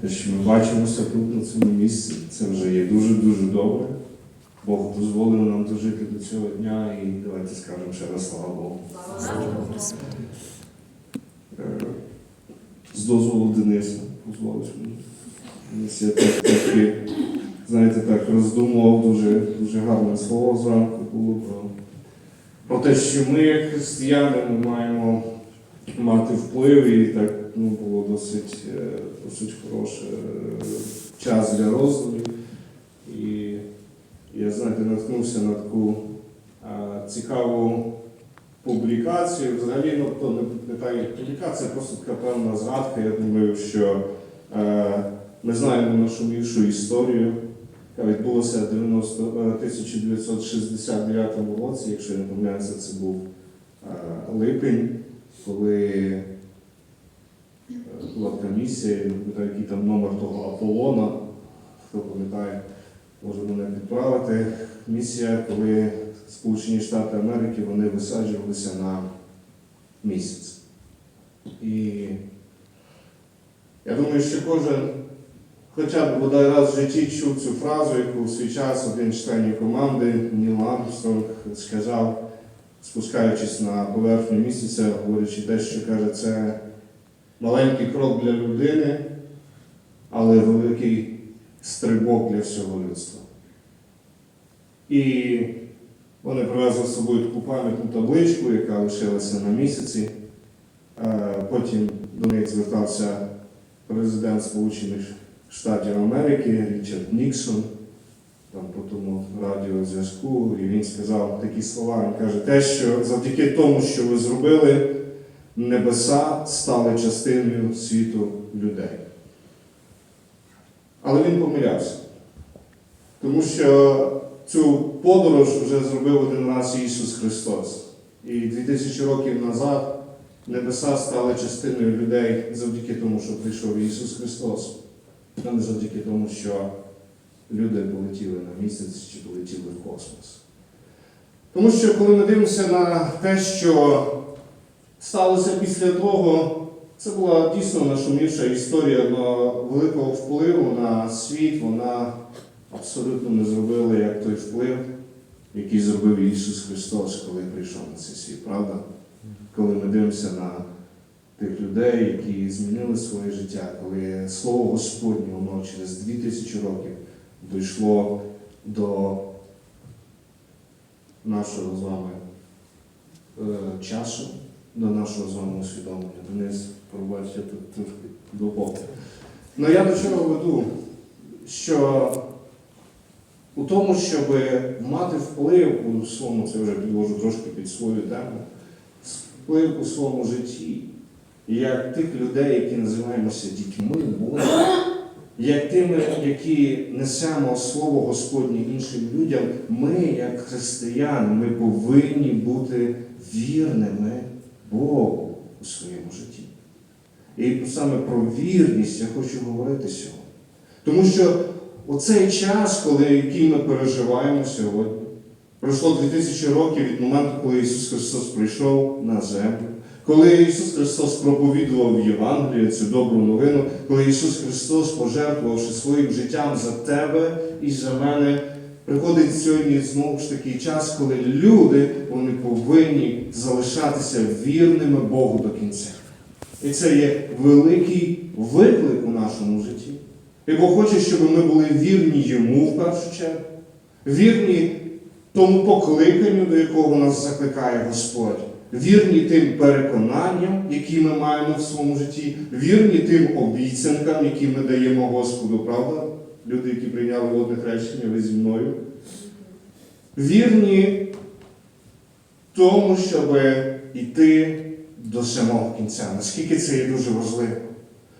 Те, що ми бачимося тут, на цьому місці, це вже є дуже-дуже добре. Бог дозволив нам дожити до цього дня і давайте скажемо ще раз слава Богу. Е, З дозволу Дениса, дозволиш мені. Я так, таки, знаєте, так роздумував дуже, дуже гарне слово зранку було про, про те, що ми, християни, ми маємо мати вплив, і так ну, було досить, е, досить хороший е, час для роздумів. І я, знаєте, наткнувся на таку е, цікаву публікацію. Взагалі, ну, то не, не та як публікація, просто така певна згадка. Я думаю, що е, ми знаємо нашу більшу історію, яка відбулася в 90, е, 1969 році, якщо я не помиляюся, це був липень, коли е, була така місія, не пам'ятаю, який там номер того Аполлона, хто пам'ятає, може мене підправити. Місія, коли Сполучені Штати Америки вони висаджувалися на місяць. І я думаю, що кожен хоча б бодай раз в житті чув цю фразу, яку в свій час один з членів команди Ніл Армстронг сказав, спускаючись на поверхню місяця, говорячи те, що каже, це маленький крок для людини, але великий стрибок для всього людства. І вони привезли з собою таку пам'ятну табличку, яка лишилася на місяці. Е, Потім до них звертався президент Сполучених Штатів Америки Річард Ніксон, там по тому радіозв'язку, і він сказав такі слова. Він каже, те, що завдяки тому, що ви зробили, небеса стали частиною світу людей. Але він помилявся. Тому що цю подорож вже зробив один раз Ісус Христос. І 2000 років назад небеса стали частиною людей завдяки тому, що прийшов Ісус Христос, а не завдяки тому, що люди полетіли на місяць чи полетіли в космос. Тому що коли ми дивимося на те, що сталося після того, це була дійсно нашумівша історія одного великого впливу на світ. Вона абсолютно не зробила як той вплив, який зробив Ісус Христос, коли прийшов на цей світ, правда? Коли ми дивимося на тих людей, які змінили своє життя, коли Слово Господнє воно через 2000 років дійшло до нашого з вами е, часу, до нашого з вами усвідомлення. Денис, пробачте, тут трошки глибоко. Ну я до чого веду? Що у тому, щоб мати вплив у своєму, це вже підвожу трошки під свою тему, вплив у своєму житті, як тих людей, які називаємося дітьми Бога, як тими, які несемо Слово Господнє іншим людям, ми, як християни, ми повинні бути вірними Богу у своєму житті. І саме про вірність я хочу говорити сьогодні. Тому що оцей час, коли, який ми переживаємо сьогодні, пройшло 2000 років від моменту, коли Ісус Христос прийшов на землю, коли Ісус Христос проповідував Євангелію, цю добру новину, коли Ісус Христос, пожертвувавши своїм життям за тебе і за мене, приходить сьогодні знову ж такий час, коли люди вони повинні залишатися вірними Богу до кінця. І це є великий виклик у нашому житті. І Бог хоче, щоб ми були вірні йому в першу чергу, вірні тому покликанню, до якого нас закликає Господь, вірні тим переконанням, які ми маємо в своєму житті, вірні тим обіцянкам, які ми даємо Господу, правда? Люди, які прийняли водне хрещення, ви зі мною. Вірні тому, щоб йти до самого кінця. Наскільки це є дуже важливо.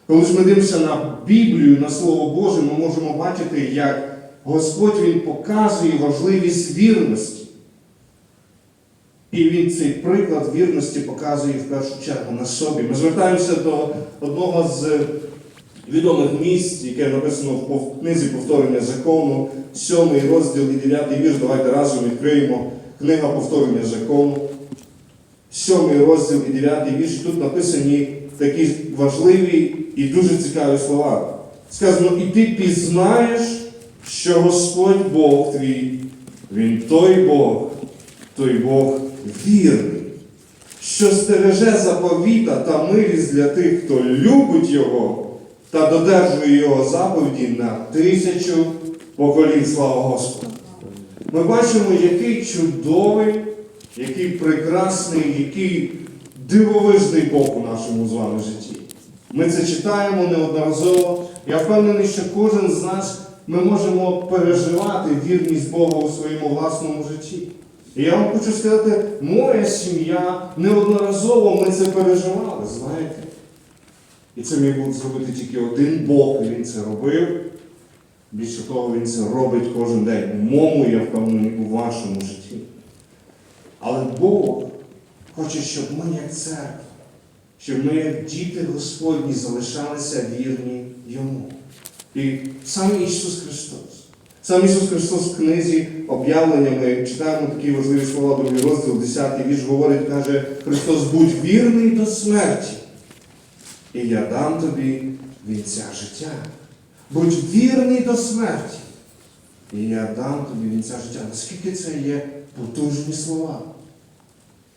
Коли ж ми дивимося на Біблію, на Слово Боже, ми можемо бачити, як Господь Він показує важливість вірності. І Він цей приклад вірності показує в першу чергу на собі. Ми звертаємося до одного з відомих місць, яке написано в книзі повторення закону, 7 розділ і 9 вірш. Давайте разом відкриємо книга повторення закону. 7 розділ і 9 вірш. Тут написані такі важливі і дуже цікаві слова. Сказано, і ти пізнаєш, що Господь Бог твій, Він той Бог, той Бог вірний, що стереже заповіта та милість для тих, хто любить Його та додержує Його заповіді на тисячу поколінь. Слава Господу! Ми бачимо, який чудовий, який прекрасний, який дивовижний Бог у нашому з вами житті. Ми це читаємо неодноразово. Я впевнений, що кожен з нас ми можемо переживати вірність Бога у своєму власному житті. І я вам хочу сказати, моя сім'я неодноразово ми це переживали, знаєте. І це міг був зробити тільки один Бог, і він це робив. Більше того, він це робить кожен день. У моєму, я впевнений, у вашому житті. Але Бог хоче, щоб ми, як церква, щоб ми, як діти Господні, залишалися вірні Йому. І сам Ісус Христос. Сам Ісус Христос в книзі об'явлення ми читаємо такі важливі слова, другий розділ, 10 вірш говорить, каже, Христос, будь вірний до смерті, і я дам тобі вінця життя. Будь вірний до смерті, і я дам тобі вінця життя. Наскільки це є потужні слова?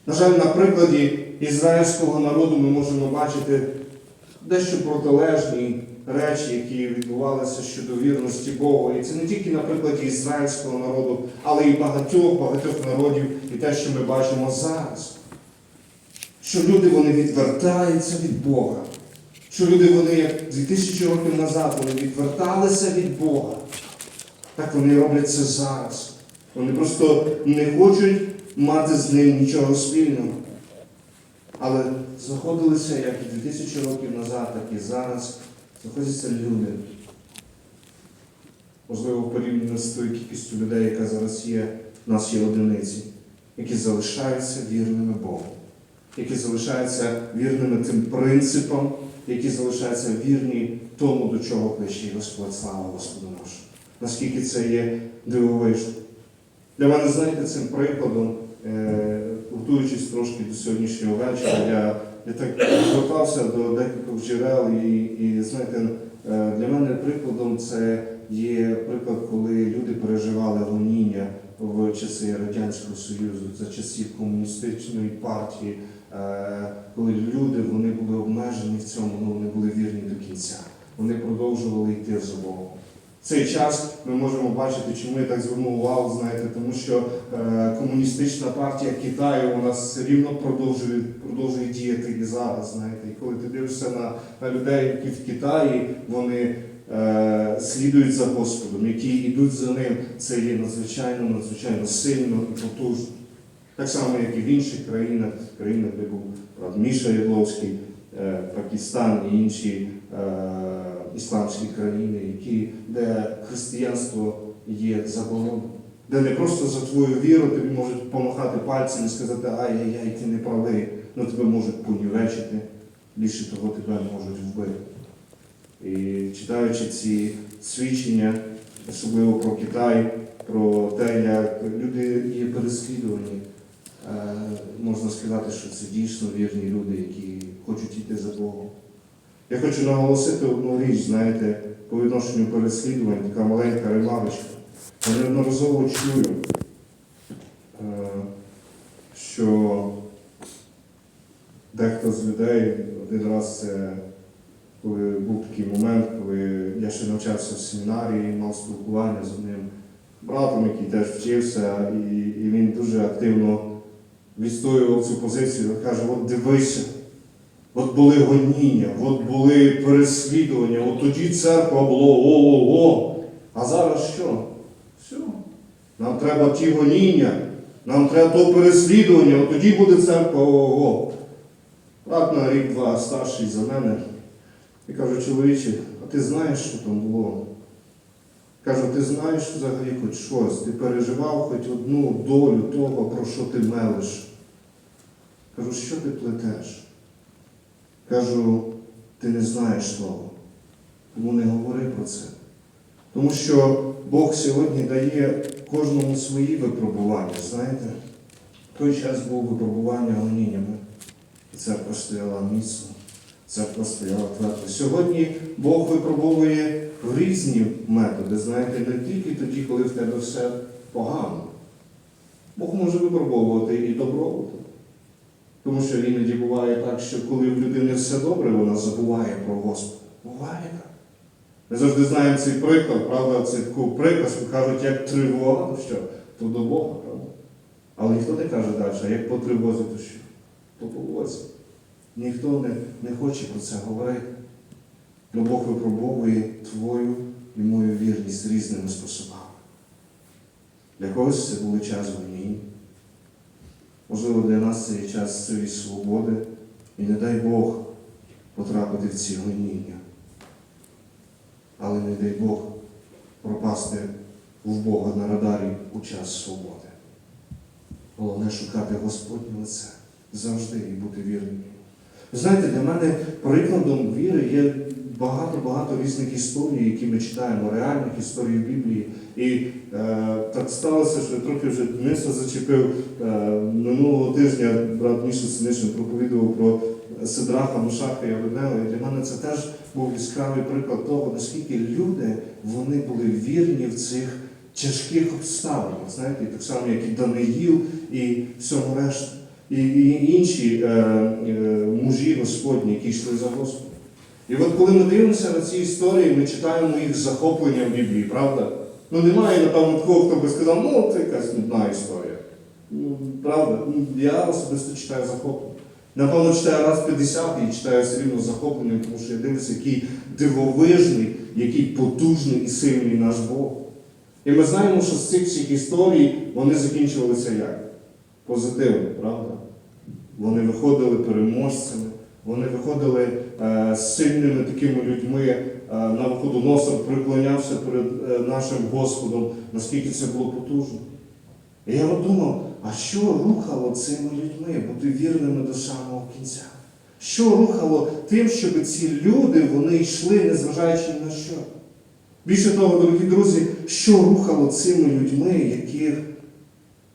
На жаль, на прикладі ізраїльського народу ми можемо бачити дещо протилежні речі, які відбувалися щодо вірності Богу. І це не тільки на прикладі ізраїльського народу, але й багатьох багатьох народів, і те, що ми бачимо зараз. Що люди вони відвертаються від Бога. Що люди вони, як 2000 років назад, вони відверталися від Бога. Так вони роблять це зараз. Вони просто не хочуть мати з ним нічого спільного. Але знаходилися як 2000 років назад, так і зараз, знаходяться люди. Можливо, порівняно з тою кількістю людей, яка зараз є, в нас є одиниці, які залишаються вірними Богу, які залишаються вірними тим принципам, які залишаються вірні тому, до чого кличе Господь, слава Господу нашому. Наскільки це є дивовижно. Для мене, знаєте, цим прикладом, е, готуючись трошки до сьогоднішнього вечора, я, я так звертався до декількох джерел, і, і знаєте, е, для мене прикладом це є приклад, коли люди переживали гоніння в часи Радянського Союзу, за часів комуністичної партії, е, коли люди вони були обмежені в цьому, але вони були вірні до кінця. Вони продовжували йти за Богом. Цей час ми можемо бачити, чому я так звернув увагу, знаєте, тому що е, комуністична партія Китаю вона все рівно продовжує, продовжує діяти і зараз. Знаєте, і коли ти дивишся на, на людей, які в Китаї, вони е, слідують за Господом, які йдуть за ним, це є надзвичайно, надзвичайно сильно і потужно. Так само, як і в інших країнах, країнах, де був Міша Ядловський, е, Пакистан і інші е, ісламські країни, які, де християнство є заборонено, де не просто за твою віру тобі можуть помахати пальцем і сказати, ай-яй-яй, ти не правий, ну тебе можуть понівечити, більше того тебе можуть вбити. І читаючи ці свідчення, особливо про Китай, про те, як люди є переслідувані, е, можна сказати, що це дійсно вірні люди, які хочуть йти за Богом. Я хочу наголосити одну річ, знаєте, по відношенню переслідувань, така маленька ремарочка. Я неодноразово чую, е, що дехто з людей один раз це коли був такий момент, коли я ще навчався в семінарії, мав спілкування з одним братом, який теж вчився, і, і він дуже активно відстоював цю позицію. Каже, от дивися, от були гоніння, от були переслідування, от тоді церква була ого-го. А зараз що? Все. Нам треба ті гоніння, нам треба то переслідування, от тоді буде церква ого-го. Брат на рік-два старший за мене. І кажу, чоловіче, а ти знаєш, що там було? Кажу, ти знаєш взагалі хоч щось, ти переживав хоч одну долю того, про що ти мелиш. Кажу, що ти плетеш? Кажу, ти не знаєш того. Тому не говори про це. Тому що Бог сьогодні дає кожному свої випробування, знаєте? В той час був випробування гоніннями, і церква стояла міцно. Церква стояла твердо. Сьогодні Бог випробовує різні методи, знаєте, не тільки тоді, коли в тебе все погано. Бог може випробовувати і добробутом. Тому що іноді буває так, що коли в людини все добре, вона забуває про Господа. Буває так. Ми завжди знаємо цей приклад, правда, це таку приказку кажуть, як тривога, то що, то до Бога, правда? Але ніхто не каже далі, а як по тривозі, то що? То по возі. Ніхто не, не хоче про це говорити. Но Бог випробовує твою і мою вірність різними способами. Для когось це був час війни. Можливо, для нас це є час цієї свободи. І не дай Бог потрапити в ці гоніння. Але не дай Бог пропасти в Бога на радарі у час свободи. Головне шукати Господнє лице завжди і бути вірним. Знаєте, для мене прикладом віри є багато-багато різних історій, які ми читаємо, реальних історій Біблії. І так сталося, що трохи вже Дениса зачепив. Е, минулого тижня брат Міша Синишин проповідував про Сидраха, Мушаха і Авенела. І для мене це теж був яскравий приклад того, наскільки люди вони були вірні в цих тяжких обставинах. Знаєте, так само, як і Даниїл, і всьому решта. І, і інші е, е, мужі Господні, які йшли за Господом. І от коли ми дивимося на ці історії, ми читаємо їх з захопленням Біблії, правда? Ну немає, напевно, такого, хто би сказав, ну це якась нудна історія. Ну, правда? Ну, Я особисто читаю захоплення. Напевно, читаю раз 50 і читаю все рівно захопленням, тому що я дивлюся, який дивовижний, який потужний і сильний наш Бог. І ми знаємо, що з цих всіх історій вони закінчувалися як? Позитивно, правда? Вони виходили переможцями, вони виходили е, сильними такими людьми, е, на виходу приклонявся перед е, нашим Господом, наскільки це було потужно. І я от думав, а що рухало цими людьми бути вірними до самого кінця? Що рухало тим, щоб ці люди вони йшли, незважаючи на що? Більше того, дорогі друзі, що рухало цими людьми, яких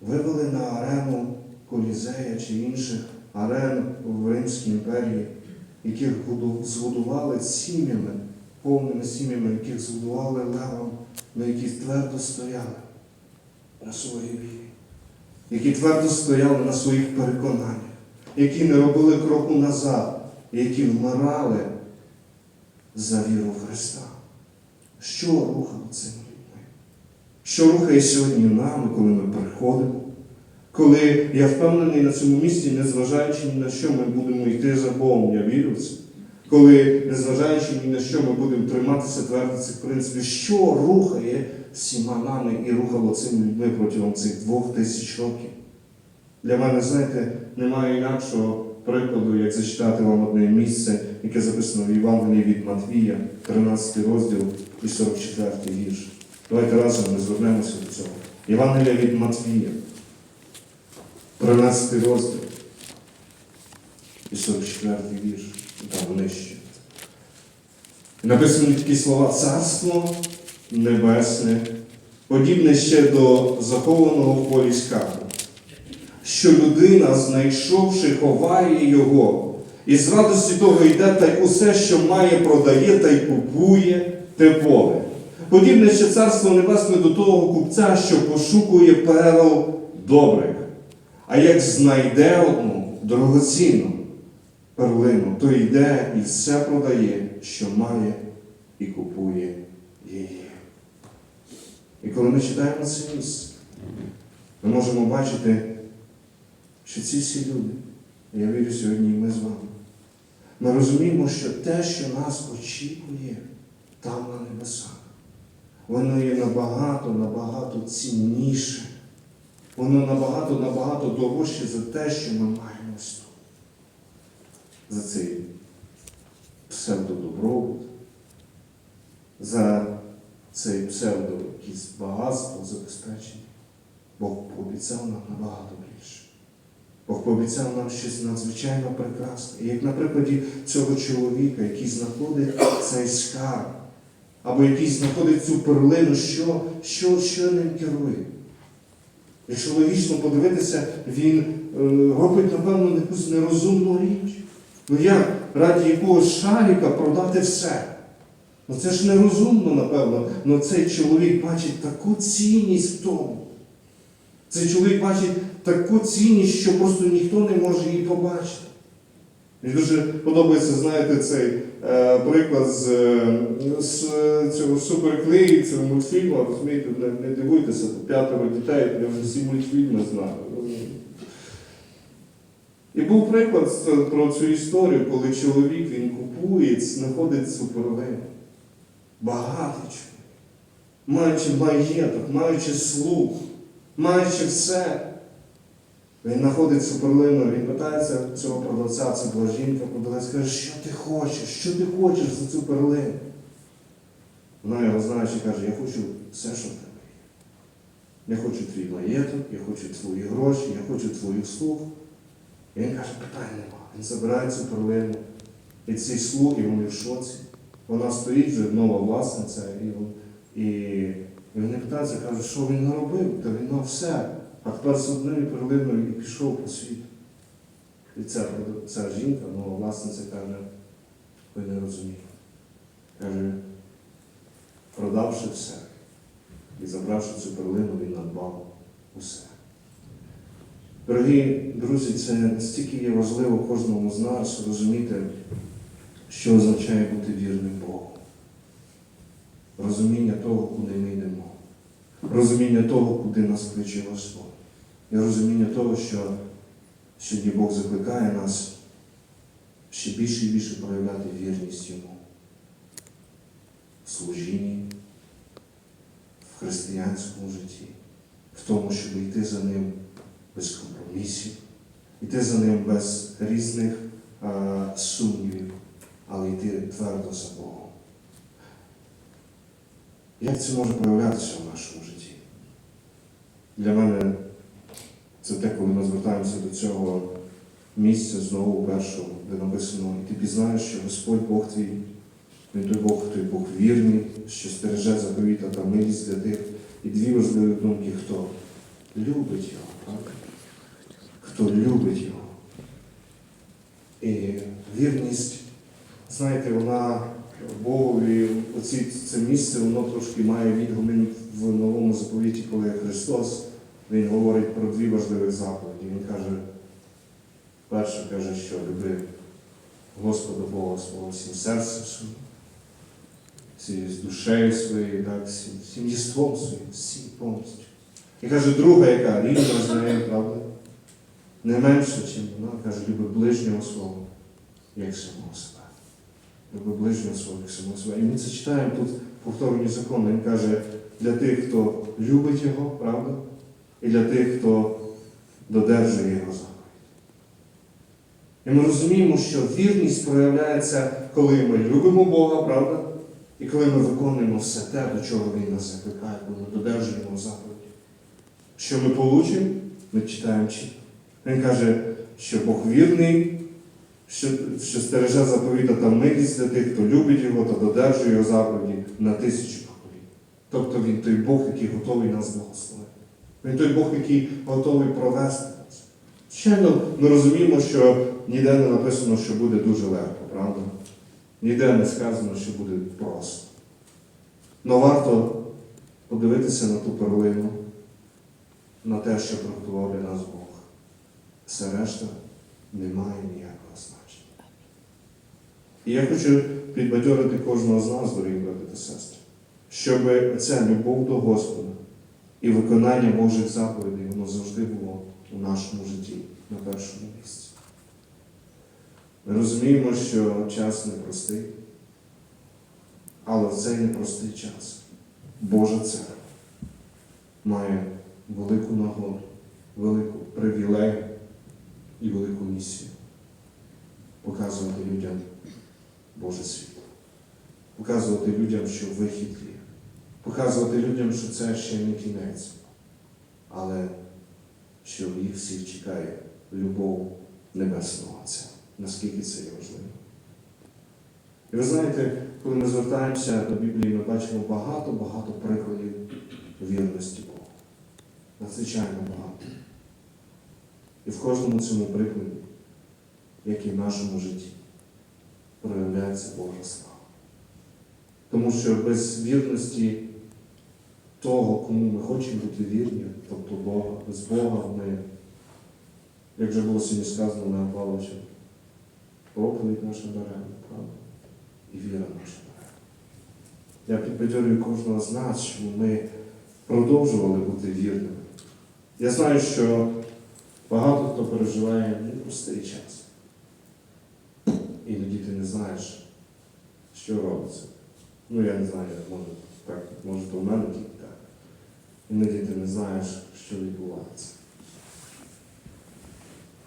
вивели на арену Колізея чи інших арен в Римській імперії, яких згодували сім'ями, повними сім'ями, яких згодували левом, на які твердо стояли на своїй вірі, які твердо стояли на своїх переконаннях, які не робили кроку назад, які вмирали за віру Христа. Що рухало цими людьми? Що рухає сьогодні нами, коли ми приходимо? Коли я впевнений на цьому місці, незважаючи ні на що, ми будемо йти за Богом, я вірю в це. Коли, незважаючи ні на що, ми будемо триматися твердо цих принципів, що рухає всіма нами і рухало цими людьми протягом цих двох тисяч років? Для мене, знаєте, немає інакшого прикладу, як зачитати вам одне місце, яке записано в Євангелії від Матвія, 13 розділ і 44 вірш. Давайте разом ми звернемося до цього. Євангелія від Матвія, 13 розділ і 44 вірш. Там нижче. Написані такі слова Царство Небесне, подібне ще до захованого в полі скарбу, що людина, знайшовши, ховає його, і з радості того йде та й усе, що має, продає та й купує те поле. Подібне ще царство небесне до того купця, що пошукує перл добрих, а як знайде одну дорогоцінну перлину, то йде і все продає, що має, і купує її. І коли ми читаємо це місце, ми можемо бачити, що ці всі люди, я вірю сьогодні, і ми з вами, ми розуміємо, що те, що нас очікує там на небесах, воно є набагато, набагато цінніше. Воно набагато, набагато дорожче за те, що ми маємо. За цей псевдодобробут, за цей псевдо якісь багатство забезпечення. Бог пообіцяв нам набагато більше. Бог пообіцяв нам щось надзвичайно прекрасне. І як на прикладі цього чоловіка, який знаходить цей скарб, або який знаходить цю перлину, що, що, що ним керує. Якщо логічно подивитися, він е, робить, напевно, якусь нерозумну річ. Ну як раді якогось шаріка продати все. Ну це ж нерозумно, напевно. але цей чоловік бачить таку цінність в тому. Цей чоловік бачить таку цінність, що просто ніхто не може її побачити. Мені дуже подобається, знаєте, цей е, приклад з, е, з цього суперклеї, цього мультфільму, розумієте, не, не дивуйтеся, п'ятеро дітей, я вже всі мультфільми знаю. І був приклад про цю історію, коли чоловік він купує, знаходить суперлин. Багатий чоловік, маючи маєток, маючи слух, маючи все. Він знаходить суперлину, він питається цього продавця, це була жінка, продавець каже, що ти хочеш, що ти хочеш за цю перлину? Вона його знаючи, каже, я хочу все, що в тебе є. Я хочу твій маєток, я хочу твої гроші, я хочу твоїх слуг. І він каже, питань нема. Він забирає цю перлину. І ці слуги, вони в шоці. Вона стоїть вже нова власниця, і, і, і вони питаються, кажуть, що він наробив, та він мав все. А тепер з одною перлиною і пішов по світу. І ця, ця жінка, нова власниця, каже, ви не розумієте. Каже, продавши все і забравши цю перлину, він надбав усе. Дорогі друзі, це настільки є важливо кожному з нас розуміти, що означає бути вірним Богу. Розуміння того, куди ми йдемо. Розуміння того, куди нас кличе Господь. І розуміння того, що сьогодні Бог закликає нас ще більше і більше проявляти вірність Йому в служінні, в християнському житті, в тому, щоб йти за ним без компромісів, йти за ним без різних а, сумнівів, але йти твердо за Богом. Як це може проявлятися в нашому житті? Для мене це те, коли ми звертаємося до цього місця знову першого, де написано, і ти пізнаєш, що Господь Бог твій, він той Бог, той Бог вірний, що стереже заповіта та милість для тих. І дві важливі думки, хто любить його, так? Хто любить його. І вірність, знаєте, вона Богові, оці, це місце, воно трошки має відгомін в новому заповіті, коли Христос Він говорить про дві важливі заповіді. Він каже, перше каже, що люби Господа Бога свого всім серцем своїм, всією душею своєю, так, всім, єством своїм, всім повністю. І каже, друга, яка рівна з нею, правда? Не менше, ніж вона, каже, люби ближнього свого, як самого себе. Люби ближнього свого, як самого себе. І ми це читаємо тут повторені закони. Він каже, для тих, хто любить його, правда? І для тих, хто додержує його заповідь. І ми розуміємо, що вірність проявляється, коли ми любимо Бога, правда? І коли ми виконуємо все те, до чого Він нас закликає, коли ми додержуємо заповіді. Що ми получимо, ми читаємо чітко. Він каже, що Бог вірний, що, що стереже заповіта та милість для тих, хто любить його та додержує його заповіді на тисячу поколінь. Тобто він той Бог, який готовий нас благословити. Він той Бог, який готовий провести нас. Звичайно, ми розуміємо, що ніде не написано, що буде дуже легко, правда? Ніде не сказано, що буде просто. Але варто подивитися на ту перлину, на те, що приготував для нас Бог. Все решта не має ніякого значення. І я хочу підбадьорити кожного з нас, дорогі брати та сестри, щоб ця любов до Господа і виконання Божих заповідей, воно завжди було у нашому житті на першому місці. Ми розуміємо, що час непростий, але в цей непростий час Божа церква має велику нагоду, велику привілею і велику місію показувати людям Боже світло, показувати людям, що вихід є, показувати людям, що це ще не кінець, але що їх всіх чекає любов Небесного Отця. Наскільки це є важливо. І ви знаєте, коли ми звертаємося до Біблії, ми бачимо багато-багато прикладів вірності Богу. Надзвичайно багато. І в кожному цьому прикладі, як і в нашому житті, проявляється Божа слава. Тому що без вірності того, кому ми хочемо бути вірні, тобто Бога, без Бога ми, як вже було сьогодні сказано на Павловича, проповідь наша даремна, правда? І віра наша даремна. Я підбадьорюю кожного з нас, щоб ми продовжували бути вірними. Я знаю, що багато хто переживає непростий час. Іноді ти не знаєш, що робиться. Ну, я не знаю, може, так, може, то в мене тільки так. Іноді ти не знаєш, що відбувається.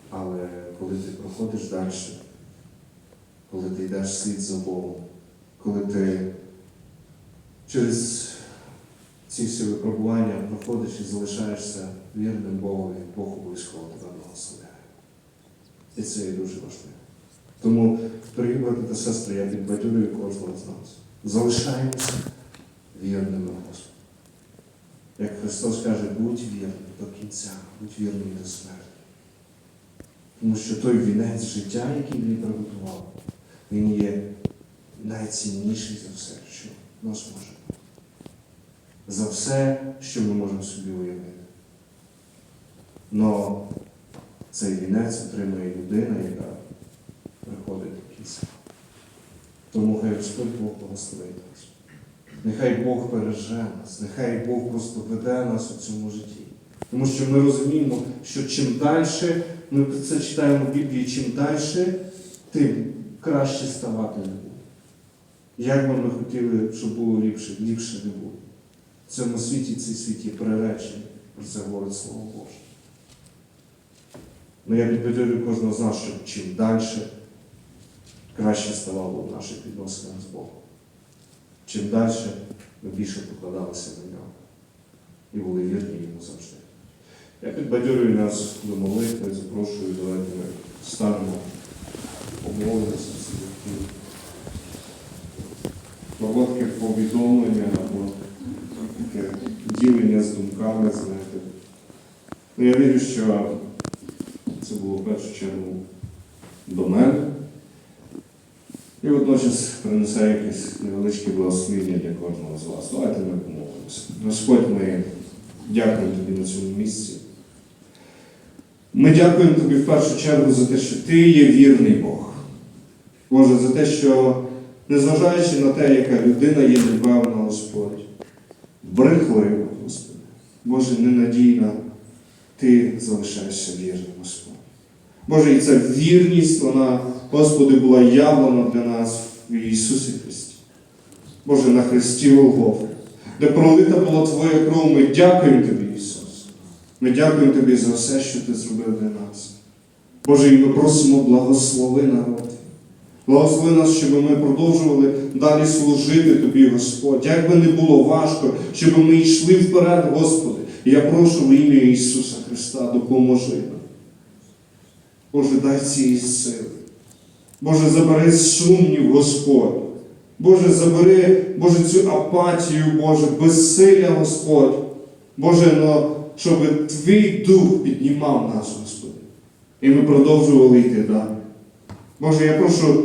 Але коли ти проходиш далі, коли ти йдеш слід за Богом, коли ти через ці всі випробування проходиш і залишаєшся вірним Богові, Бог обов'язково тебе благословляє. І це є дуже важливо. Тому, дорогі брати та сестри, я підбадьорюю кожного з нас. Залишаємося вірними Господу. Як Христос каже, будь вірним до кінця, будь вірним до смерті. Тому що той вінець життя, який він приготував, він є найцінніший за все, що нас може. За все, що ми можемо собі уявити. Но цей вінець отримує людина, яка приходить до кінця. Тому хай Господь Бог благословить нас. Нехай Бог береже нас, нехай Бог просто веде нас у цьому житті. Тому що ми розуміємо, що чим далі, ми це читаємо в Біблії, чим далі, тим краще ставати не буде. Як би ми хотіли, щоб було ліпше, ліпше не буде. В цьому світі цей світ є приречений, про це говорить Слово Боже. Ну я підбадьорюю кожного з нас, щоб чим далі, краще ставало в наших відносинах з Богом. Чим далі ми більше покладалися на нього і були вірні йому завжди. Я підбадьорюю нас до молитви, запрошую, давайте ми станемо, помолимося за коротке повідомлення або таке ділення з думками, знаєте. Ну, я вірю, що це було в першу чергу до мене. І водночас принесе якесь невеличке благословення для кожного з вас. Давайте ми помолимося. Господь, ми дякуємо тобі на цьому місці. Ми дякуємо тобі в першу чергу за те, що ти є вірний Бог. Боже, за те, що незважаючи на те, яка людина є непевна, Господь, брехлива, Господи, Боже, ненадійна, ти залишаєшся вірним, Господь. Боже, і ця вірність, вона, Господи, була явлена для нас в Ісусі Христі. Боже, на Христі Голгофи, де пролита була Твоя кров, ми дякуємо Тобі, Ісус. Ми дякуємо Тобі за все, що Ти зробив для нас. Боже, і ми просимо благослови народ. Благослови нас, щоб ми продовжували далі служити Тобі, Господь. Як би не було важко, щоб ми йшли вперед, Господи. І я прошу в ім'я Ісуса Христа, допоможи нам. Боже, дай цієї сили. Боже, забери сумнів, Господь. Боже, забери, Боже, цю апатію, Боже, безсилля, Господь. Боже, но щоб Твій дух піднімав нас, Господи. І ми продовжували йти далі. Боже, я прошу,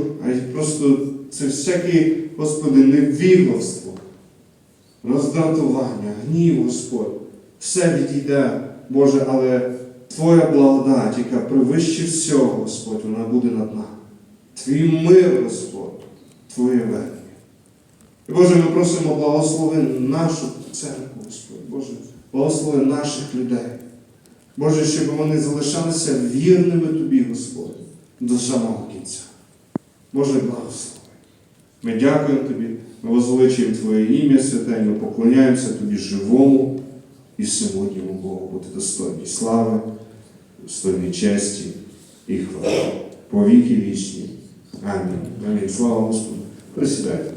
просто це всяке, Господи, невігластво, роздратування, гнів, Господь. Все відійде, Боже, але Твоя благодать, яка превище всього, Господь, вона буде над нами. Твій мир, Господь, Твоє ведення. І Боже, ми просимо благослови нашу церкву, Господь, Боже, благослови наших людей. Боже, щоб вони залишалися вірними Тобі, Господь, до самого. Боже, благослови. Ми дякуємо Тобі, ми возвеличуємо Твоє ім'я святе, ми поклоняємося Тобі живому і самотньому Богу, бути достойні слави, достойній честі і хвали. По віки вічні. Амінь. Амінь. Слава Господу. Присідайте,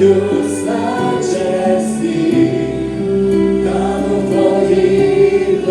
розчиняюсь на честі, тану в твоїх